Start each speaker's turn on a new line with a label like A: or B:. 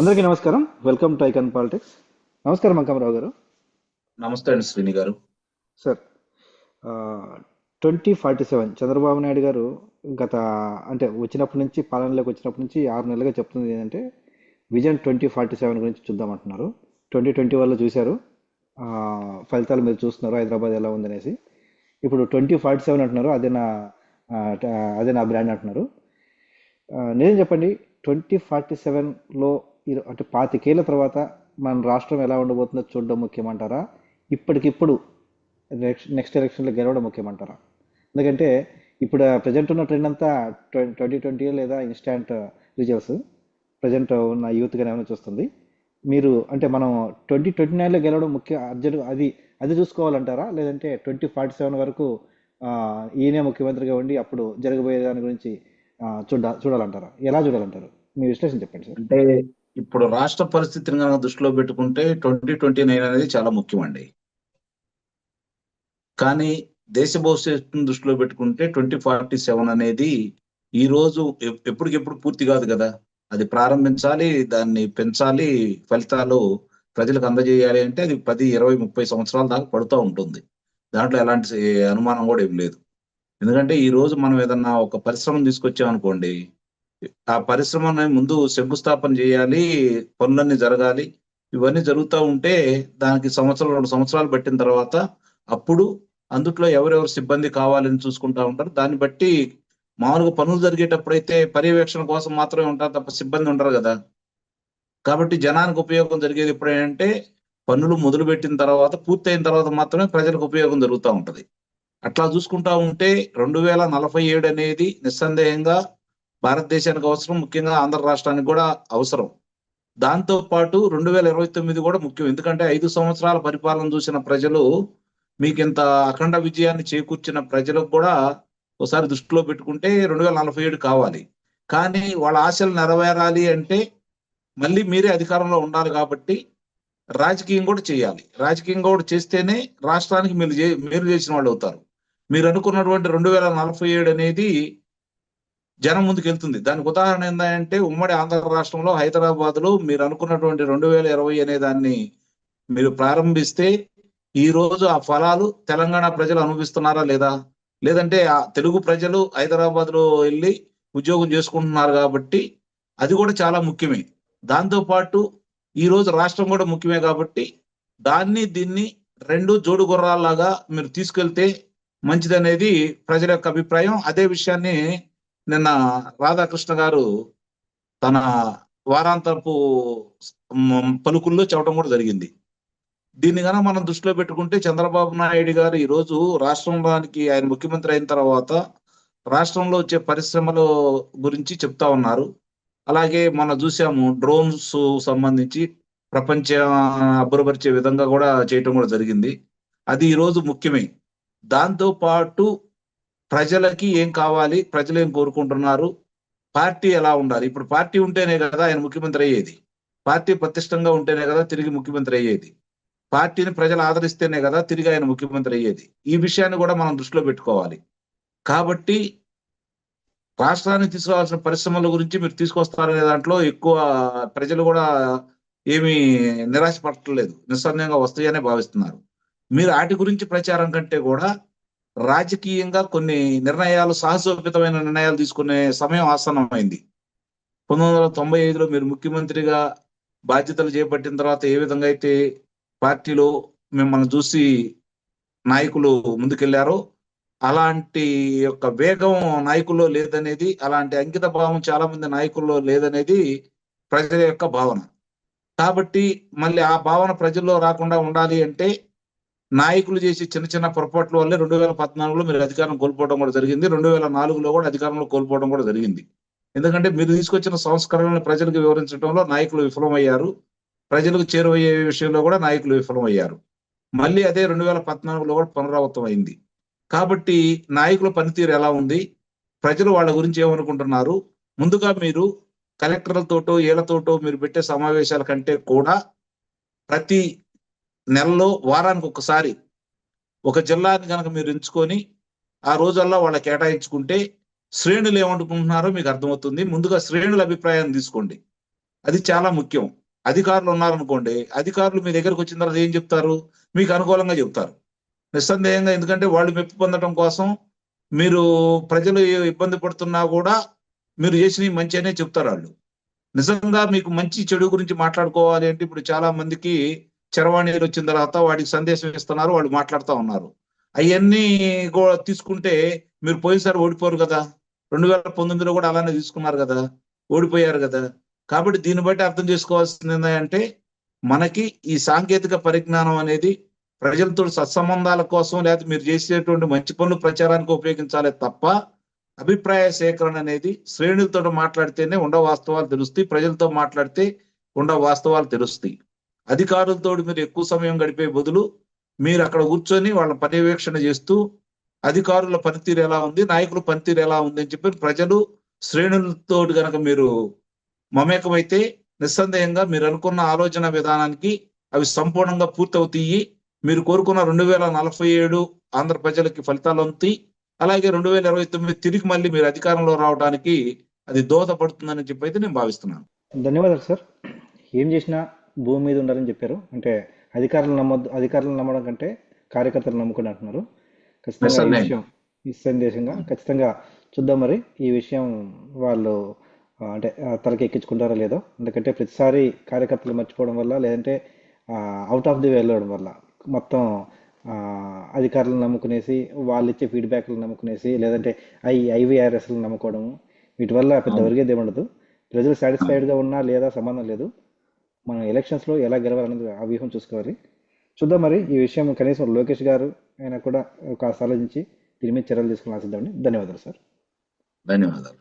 A: అందరికీ నమస్కారం. Welcome to icon politics నమస్కారం అంకమరావు గారు.
B: నమస్తే అండి శ్రీని గారు.
A: Sir twenty forty seven Chandrababu Naidu గారు గత అంటే వచ్చినప్పటి నుంచి పాలనలోకి వచ్చినప్పటి నుంచి ఆరు నెలలుగా చెప్తుంది ఏంటంటే విజన్ ట్వంటీ ఫార్టీ సెవెన్ గురించి చూద్దామంటున్నారు ట్వంటీ ట్వంటీ వల్ల చూశారు. ఫలితాలు మీరు చూస్తున్నారు హైదరాబాద్ ఎలా ఉందనేసి. ఇప్పుడు ట్వంటీ ఫార్టీ సెవెన్ అంటున్నారు అదే నా అదే నా బ్రాండ్ అంటున్నారు. నిజం చెప్పండి ట్వంటీ ఫార్టీ సెవెన్లో అంటే పాతికేళ్ళ తర్వాత మన రాష్ట్రం ఎలా ఉండబోతుందో చూడడం ముఖ్యమంటారా? ఇప్పటికిప్పుడు నెక్స్ట్ నెక్స్ట్ ఎలక్షన్లో గెలవడం ముఖ్యమంటారా? ఎందుకంటే ఇప్పుడు ప్రజెంట్ ఉన్న ట్రెండ్ అంతా ట్వంటీ ట్వంటీ లేదా ఇన్స్టాంట్ రిజల్ట్స్. ప్రజెంట్ ఉన్న యూత్గా ఏమైనా చూస్తుంది. మీరు అంటే మనం ట్వంటీ ట్వంటీ నైన్లో గెలవడం ముఖ్య అర్జెంట్ అది అది చూసుకోవాలంటారా? లేదంటే ట్వంటీ ఫార్టీ సెవెన్ వరకు ఈయనే ముఖ్యమంత్రిగా ఉండి అప్పుడు జరగబోయే దాని గురించి చూడ చూడాలంటారా? ఎలా చూడాలంటారు? మీ విశ్లేషణ చెప్పండి సార్.
B: అంటే ఇప్పుడు రాష్ట్ర పరిస్థితిని కనుక దృష్టిలో పెట్టుకుంటే ట్వంటీ ట్వంటీ నైన్ అనేది చాలా ముఖ్యమండి. కానీ దేశ భవిష్యత్తును దృష్టిలో పెట్టుకుంటే ట్వంటీ ఫార్టీ సెవెన్ అనేది ఈ రోజు ఎప్పటికెప్పుడు పూర్తి కాదు కదా. అది ప్రారంభించాలి దాన్ని పెంచాలి ఫలితాలు ప్రజలకు అందజేయాలి అంటే అది పది ఇరవై ముప్పై సంవత్సరాల దాకా పడుతూ ఉంటుంది. దాంట్లో ఎలాంటి అనుమానం కూడా ఏం లేదు. ఎందుకంటే ఈ రోజు మనం ఏదన్నా ఒక పరిశ్రమను తీసుకొచ్చామనుకోండి ఆ పరిశ్రమని ముందు శంకుస్థాపన చేయాలి పనులన్నీ జరగాలి. ఇవన్నీ జరుగుతూ ఉంటే దానికి సంవత్సరం రెండు సంవత్సరాలు పట్టిన తర్వాత అప్పుడు అందుట్లో ఎవరెవరు సిబ్బంది కావాలని చూసుకుంటా ఉంటారు. దాన్ని బట్టి మామూలుగా పనులు జరిగేటప్పుడు అయితే పర్యవేక్షణ కోసం మాత్రమే ఉంటారు తప్ప సిబ్బంది ఉండరు కదా. కాబట్టి జనానికి ఉపయోగం జరిగేది ఎప్పుడంటే పనులు మొదలు పెట్టిన తర్వాత పూర్తయిన తర్వాత మాత్రమే ప్రజలకు ఉపయోగం జరుగుతూ ఉంటుంది. అట్లా చూసుకుంటా ఉంటే రెండు వేల నలభై ఏడు అనేది నిస్సందేహంగా భారతదేశానికి అవసరం ముఖ్యంగా ఆంధ్ర రాష్ట్రానికి కూడా అవసరం. దాంతో పాటు రెండు వేల ఇరవై తొమ్మిది కూడా ముఖ్యం. ఎందుకంటే ఐదు సంవత్సరాల పరిపాలన చూసిన ప్రజలు మీకు ఇంత అఖండ విజయాన్ని చేకూర్చిన ప్రజలకు కూడా ఒకసారి దృష్టిలో పెట్టుకుంటే రెండు వేల నలభై ఏడు కావాలి. కానీ వాళ్ళ ఆశలు నెరవేరాలి అంటే మళ్ళీ మీరే అధికారంలో ఉండాలి కాబట్టి రాజకీయం కూడా చేయాలి. రాజకీయం కూడా చేస్తేనే రాష్ట్రానికి మీరు చే మీరు చేసిన వాళ్ళు అవుతారు. మీరు అనుకున్నటువంటి రెండు వేల నలభై ఏడు అనేది జనం ముందుకు వెళ్తుంది దానికి ఉదాహరణ ఏంటంటే ఉమ్మడి ఆంధ్ర రాష్ట్రంలో హైదరాబాద్లో మీరు అనుకున్నటువంటి రెండు వేల ఇరవై అనే దాన్ని మీరు ప్రారంభిస్తే ఈ రోజు ఆ ఫలాలు తెలంగాణ ప్రజలు అనుభవిస్తున్నారా లేదా? లేదంటే ఆ తెలుగు ప్రజలు హైదరాబాద్లో వెళ్ళి ఉద్యోగం చేసుకుంటున్నారు కాబట్టి అది కూడా చాలా ముఖ్యమే. దాంతో పాటు ఈ రోజు రాష్ట్రం కూడా ముఖ్యమే కాబట్టి దాన్ని దీన్ని రెండు జోడు గుర్రాల్లాగా మీరు తీసుకెళ్తే మంచిదనేది ప్రజల యొక్క అభిప్రాయం. అదే విషయాన్ని నిన్న రాధాకృష్ణ గారు తన వారాంతపు పలుకుల్లో చెప్పడం కూడా జరిగింది. దీన్ని కనుక మనం దృష్టిలో పెట్టుకుంటే చంద్రబాబు నాయుడు గారు ఈరోజు రాష్ట్రంలోనికి ఆయన ముఖ్యమంత్రి అయిన తర్వాత రాష్ట్రంలో వచ్చే పరిశ్రమల గురించి చెప్తా ఉన్నారు. అలాగే మనం చూసాము డ్రోన్స్ సంబంధించి ప్రపంచ అబ్బురపరిచే విధంగా కూడా చేయటం కూడా జరిగింది. అది ఈరోజు ముఖ్యమే. దాంతో పాటు ప్రజలకి ఏం కావాలి ప్రజలు ఏం కోరుకుంటున్నారు పార్టీ ఎలా ఉండాలి? ఇప్పుడు పార్టీ ఉంటేనే కదా ఆయన ముఖ్యమంత్రి అయ్యేది. పార్టీ ప్రతిష్టంగా ఉంటేనే కదా తిరిగి ముఖ్యమంత్రి అయ్యేది. పార్టీని ప్రజలు ఆదరిస్తేనే కదా తిరిగి ఆయన ముఖ్యమంత్రి అయ్యేది. ఈ విషయాన్ని కూడా మనం దృష్టిలో పెట్టుకోవాలి. కాబట్టి రాష్ట్రానికి తీసుకురావాల్సిన పరిశ్రమల గురించి మీరు తీసుకొస్తారనే దాంట్లో ఎక్కువ ప్రజలు కూడా ఏమీ నిరాశపడట్లేదు. నిస్సందేహంగా వస్తాయనే భావిస్తున్నారు. మీరు వాటి గురించి ప్రచారం కంటే కూడా రాజకీయంగా కొన్ని నిర్ణయాలు సాహసోపితమైన నిర్ణయాలు తీసుకునే సమయం ఆసన్నమైంది. పంతొమ్మిది వందల తొంభై ఐదులో మీరు ముఖ్యమంత్రిగా బాధ్యతలు చేపట్టిన తర్వాత ఏ విధంగా అయితే పార్టీలో మిమ్మల్ని చూసి నాయకులు ముందుకెళ్ళారో అలాంటి యొక్క వేగం నాయకుల్లో లేదనేది అలాంటి అంకిత భావం చాలా మంది నాయకుల్లో లేదనేది ప్రజల యొక్క భావన. కాబట్టి మళ్ళీ ఆ భావన ప్రజల్లో రాకుండా ఉండాలి అంటే నాయకులు చేసే చిన్న చిన్న పొరపాట్ల వల్లే రెండు వేల పద్నాలుగులో మీరు అధికారం కోల్పోవడం కూడా జరిగింది. రెండు వేల నాలుగులో కూడా అధికారంలో కోల్పోవడం కూడా జరిగింది. ఎందుకంటే మీరు తీసుకొచ్చిన సంస్కరణలను ప్రజలకు వివరించడంలో నాయకులు విఫలమయ్యారు. ప్రజలకు చేరువయ్యే విషయంలో కూడా నాయకులు విఫలమయ్యారు. మళ్ళీ అదే రెండు వేల పద్నాలుగులో కూడా పునరావృతం అయింది. కాబట్టి నాయకుల పనితీరు ఎలా ఉంది? ప్రజలు వాళ్ళ గురించి ఏమనుకుంటున్నారు? ముందుగా మీరు కలెక్టర్లతోటో ఏళ్ళతోటో మీరు పెట్టే సమావేశాల కంటే కూడా ప్రతి నెలలో వారానికి ఒకసారి ఒక జిల్లాని కనుక మీరు ఎంచుకొని ఆ రోజుల్లో వాళ్ళ కేటాయించుకుంటే శ్రేణులు ఏమనుకుంటున్నారో మీకు అర్థమవుతుంది. ముందుగా శ్రేణుల అభిప్రాయాన్ని తీసుకోండి. అది చాలా ముఖ్యం. అధికారులు ఉన్నారనుకోండి అధికారులు మీ దగ్గరకు వచ్చిన తర్వాత ఏం చెప్తారు? మీకు అనుకూలంగా చెప్తారు. నిస్సందేహంగా ఎందుకంటే వాళ్ళు మెప్పు పొందడం కోసం మీరు ప్రజలు ఇబ్బంది పడుతున్నా కూడా మీరు చేసిన మంచి అనే చెప్తారు వాళ్ళు. నిజంగా మీకు మంచి చెడు గురించి మాట్లాడుకోవాలి అంటే ఇప్పుడు చాలా మందికి చరవాణిలు వచ్చిన తర్వాత వాడికి సందేశం ఇస్తున్నారు వాళ్ళు మాట్లాడుతూ ఉన్నారు. అవన్నీ కూడా తీసుకుంటే మీరు పోయినసారి ఓడిపోరు కదా. రెండు వేల పంతొమ్మిదిలో కూడా అలానే తీసుకున్నారు కదా. ఓడిపోయారు కదా. కాబట్టి దీన్ని బట్టి అర్థం చేసుకోవాల్సింది ఏంటంటే మనకి ఈ సాంకేతిక పరిజ్ఞానం అనేది ప్రజలతో సత్సంబంధాల కోసం లేదా మీరు చేసేటువంటి మంచి పనులు ప్రచారానికి ఉపయోగించాలి తప్ప అభిప్రాయ సేకరణ అనేది శ్రేణులతో మాట్లాడితేనే ఉండ వాస్తవాలు తెలుస్తాయి ప్రజలతో మాట్లాడితే ఉండ వాస్తవాలు తెలుస్తాయి. అధికారులతో మీరు ఎక్కువ సమయం గడిపే బదులు మీరు అక్కడ కూర్చొని వాళ్ళ పర్యవేక్షణ చేస్తూ అధికారుల పనితీరు ఎలా ఉంది నాయకుల పనితీరు ఎలా ఉంది అని చెప్పి ప్రజలు శ్రేణులతో గనక మీరు మమేకమైతే నిస్సందేహంగా మీరు అనుకున్న ఆలోచన విధానానికి అవి సంపూర్ణంగా పూర్తవుతాయి. మీరు కోరుకున్న రెండు వేల నలభై ఏడు ఆంధ్ర ప్రజలకి ఫలితాలు అందుతాయి. అలాగే రెండు వేల ఇరవై తొమ్మిది తిరిగి మళ్ళీ మీరు అధికారంలో రావడానికి అది దోహదపడుతుందని చెప్పి అయితే నేను భావిస్తున్నాను.
A: ధన్యవాదాలు సార్. ఏం చేసినా భూమి మీద ఉండాలని చెప్పారు. అంటే అధికారులు నమ్మొద్దు అధికారులను నమ్మడం కంటే కార్యకర్తలు నమ్ముకుని అంటున్నారు. ఖచ్చితంగా ఈ. విషయం ఈ సందేశంగా ఖచ్చితంగా చూద్దాం మరి. ఈ విషయం వాళ్ళు అంటే తలకి ఎక్కించుకుంటారో లేదో. ఎందుకంటే ప్రతిసారి కార్యకర్తలు మర్చిపోవడం వల్ల లేదంటే అవుట్ ఆఫ్ ది వే వెళ్ళడం వల్ల మొత్తం అధికారులను నమ్ముకునేసి వాళ్ళు ఇచ్చే ఫీడ్బ్యాక్లు నమ్ముకునేసి లేదంటే ఐ ఐవీఆర్ఎస్లు నమ్ముకోవడం వీటి వల్ల పెద్ద. ఒరిగేది ఏముండదు ప్రజలు సాటిస్ఫైడ్గా ఉన్నా లేదా సంబంధం లేదు. మనం ఎలక్షన్స్లో ఎలా గెలవాలనేది ఆ వ్యూహం చూసుకోవాలి. చూద్దాం మరి ఈ విషయం కనీసం లోకేష్ గారు ఆయన కూడా ఒక ఆలోచించి దీని మీద చర్యలు తీసుకుని ఆశిద్దామండి ధన్యవాదాలు సార్.
B: ధన్యవాదాలు.